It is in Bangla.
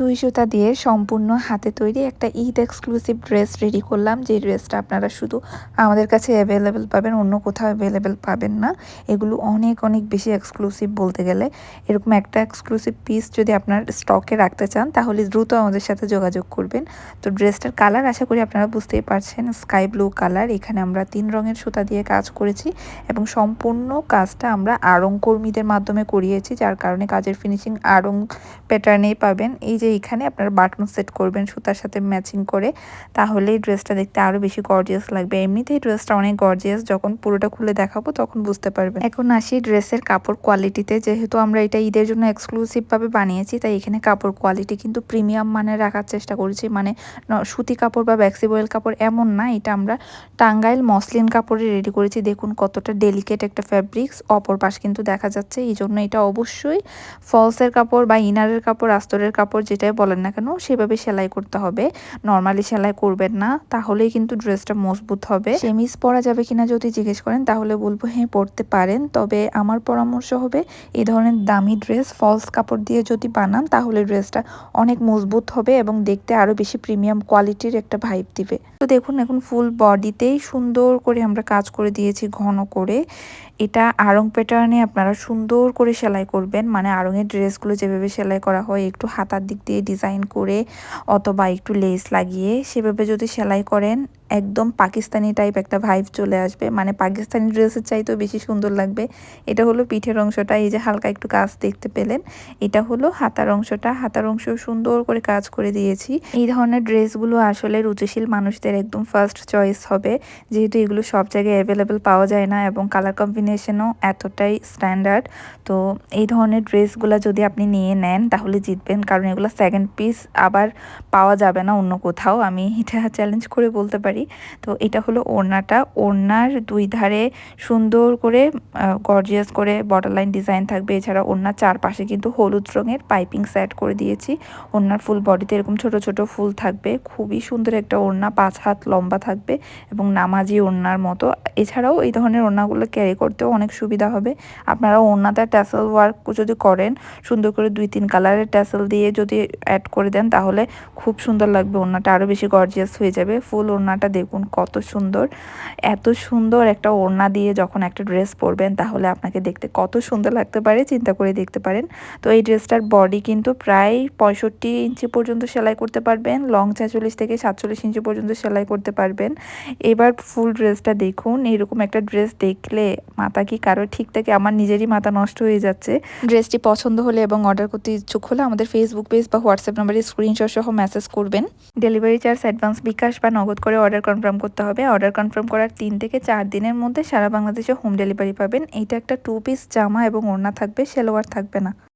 সুই সুতা দিয়ে সম্পূর্ণ হাতে তৈরি একটা ঈদ এক্সক্লুসিভ ড্রেস রেডি করলাম। যে ড্রেসটা আপনারা শুধু আমাদের কাছে অ্যাভেলেবেল পাবেন, অন্য কোথাও অ্যাভেলেবেল পাবেন না। এগুলো অনেক অনেক বেশি এক্সক্লুসিভ বলতে গেলে। এরকম একটা এক্সক্লুসিভ পিস যদি আপনার স্টকে রাখতে চান, তাহলে দ্রুত আমাদের সাথে যোগাযোগ করবেন। তো ড্রেসটার কালার আশা করি আপনারা বুঝতেই পারছেন স্কাই ব্লু কালার এখানে আমরা তিন রঙের সুতা দিয়ে কাজ করেছি এবং সম্পূর্ণ কাজটা আমরা আড়ং কর্মীদের মাধ্যমে করিয়েছি, যার কারণে কাজের ফিনিশিং আড়ং প্যাটার্নেই পাবেন। এই যে এখানে আপনারা বাটন সেট করবেন সুতার সাথে ম্যাচিং করে তাহলে ড্রেসটা দেখতে আরও বেশি গর্জিয়াস লাগবে। এমনিতেই ড্রেসটা অনেক গর্জিয়াস যখন পুরোটা খুলে দেখাবো তখন বুঝতে পারবেন। এখন আসি ড্রেসের কাপড় কোয়ালিটিতে যেহেতু আমরা এটা ঈদের জন্য এক্সক্লুসিভভাবে বানিয়েছি, তাই এখানে কাপড় কোয়ালিটি কিন্তু প্রিমিয়াম মানে রাখার চেষ্টা করেছি। মানে সুতি কাপড় বা ব্যাক্সিবয়েল কাপড় এমন না, এটা আমরা টাঙ্গাইল মসলিন কাপড়ে রেডি করেছি। দেখুন কতটা ডেলিকেট একটা ফ্যাব্রিক্স অপর পাশ কিন্তু দেখা যাচ্ছে। এই জন্য এটা অবশ্যই ফলসের কাপড় বা ইনারের কাপড়, আস্তরের কাপড় যেটাই বলেন না কেন, সেভাবে সেলাই করতে হবে। নর্মালি সেলাই করবেন না, তাহলেই কিন্তু ড্রেসটা মজবুত হবে। সেমিস পরা যাবে কিনা যদি জিজ্ঞেস করেন, তাহলে বলব হ্যাঁ পরতে পারেন। তবে আমার পরামর্শ হবে, এই ধরনের দামি ড্রেস ফলস কাপড় দিয়ে যদি বানান, তাহলে ড্রেসটা অনেক মজবুত হবে এবং দেখতে আরও বেশি প্রিমিয়াম কোয়ালিটির একটা ভাইব দিবে। তো দেখুন, এখন ফুল বডিতেই সুন্দর করে আমরা কাজ করে দিয়েছি ঘন করে। এটা আড়ং প্যাটার্নে আপনারা সুন্দর করে সেলাই করবেন। মানে আড়ংয়ের ড্রেসগুলো যেভাবে সেলাই করা হয়, একটু হাতার দিক দিয়ে ডিজাইন করে অথবা একটু লেস লাগিয়ে সেভাবে যদি সেলাই করেন একদম পাকিস্তানি টাইপ একটা ভাইব চলে আসবে। মানে পাকিস্তানি ড্রেসের চাইতেও বেশি সুন্দর লাগবে। এটা হলো পিঠের অংশটা, এই যে হালকা একটু কাজ দেখতে পেলেন। এটা হলো হাতার অংশটা, হাতার অংশ সুন্দর করে কাজ করে দিয়েছি। এই ধরনের ড্রেসগুলো আসলে রুচিশীল মানুষদের একদম ফার্স্ট চয়েস হবে। যেহেতু এগুলো সব জায়গায় অ্যাভেলেবেল পাওয়া যায় না এবং কালার কম্বিনেশনও এতটাই স্ট্যান্ডার্ড তো এই ধরনের ড্রেসগুলো যদি আপনি নিয়ে নেন, তাহলে জিতবেন। কারণ এগুলো সেকেন্ড পিস আবার পাওয়া যাবে না অন্য কোথাও। আমি এটা চ্যালেঞ্জ করে বলতে পারি। পারি তো এটা হলো ওড়নাটা। ওড়নার দুই ধারে সুন্দর করে গর্জিয়াস করে বর্ডার লাইন ডিজাইন থাকবে। এছাড়া ওড়নার চারপাশে কিন্তু হলুদ রঙের পাইপিং সেট করে দিয়েছি। ওড়নার ফুল বডিতে এরকম ছোট ছোট ফুল থাকবে। খুবই সুন্দর একটা ওড়না, পাঁচ হাত লম্বা থাকবে এবং নামাজি ওড়নার মতো। এছাড়াও এই ধরনের ওড়নাগুলো ক্যারি করতেও অনেক সুবিধা হবে। আপনারা ওড়নাতে ট্যাসেল ওয়ার্ক যদি করেন, সুন্দর করে দুই, তিন কালারের ট্যাসেল দিয়ে যদি অ্যাড করে দেন, তাহলে খুব সুন্দর লাগবে। ওড়নাটা আরও বেশি গর্জিয়াস হয়ে যাবে। ফুল ওড়নাটা দেখুন কত সুন্দর। এত সুন্দর একটা ওড়না দিয়ে যখন একটা ড্রেস পরবেন তাহলে আপনাকে দেখতে কত সুন্দর লাগতে পারে চিন্তা করে দেখতে পারেন। তো এই ড্রেসটার বডি কিন্তু প্রায় পঁয়ষট্টি ইঞ্চি পর্যন্ত সেলাই করতে পারবেন লং ছেচল্লিশ থেকে সাতচল্লিশ ইঞ্চি পর্যন্ত সেলাই করতে পারবেন। এবার ফুল ড্রেসটা দেখুন এরকম একটা ড্রেস দেখলে মাথা কি কারও ঠিক থাকে? আমার নিজেরই মাথা নষ্ট হয়ে যাচ্ছে। ড্রেসটি পছন্দ হলে এবং অর্ডার করতে ইচ্ছুক হলে আমাদের ফেসবুক পেজ বা হোয়াটসঅ্যাপ নাম্বারে স্ক্রিনশট সহ মেসেজ করবেন। ডেলিভারি চার্জ অ্যাডভান্স বিকাশ বা নগদ করে অর্ডার কনফার্ম করতে হবে। অর্ডার কনফার্ম করার তিন থেকে চার দিনের মধ্যে সারা বাংলাদেশে হোম ডেলিভারি পাবেন। এটা একটা টু পিস জামা এবং ওড়না থাকবে, সেলোয়ার থাকবে না।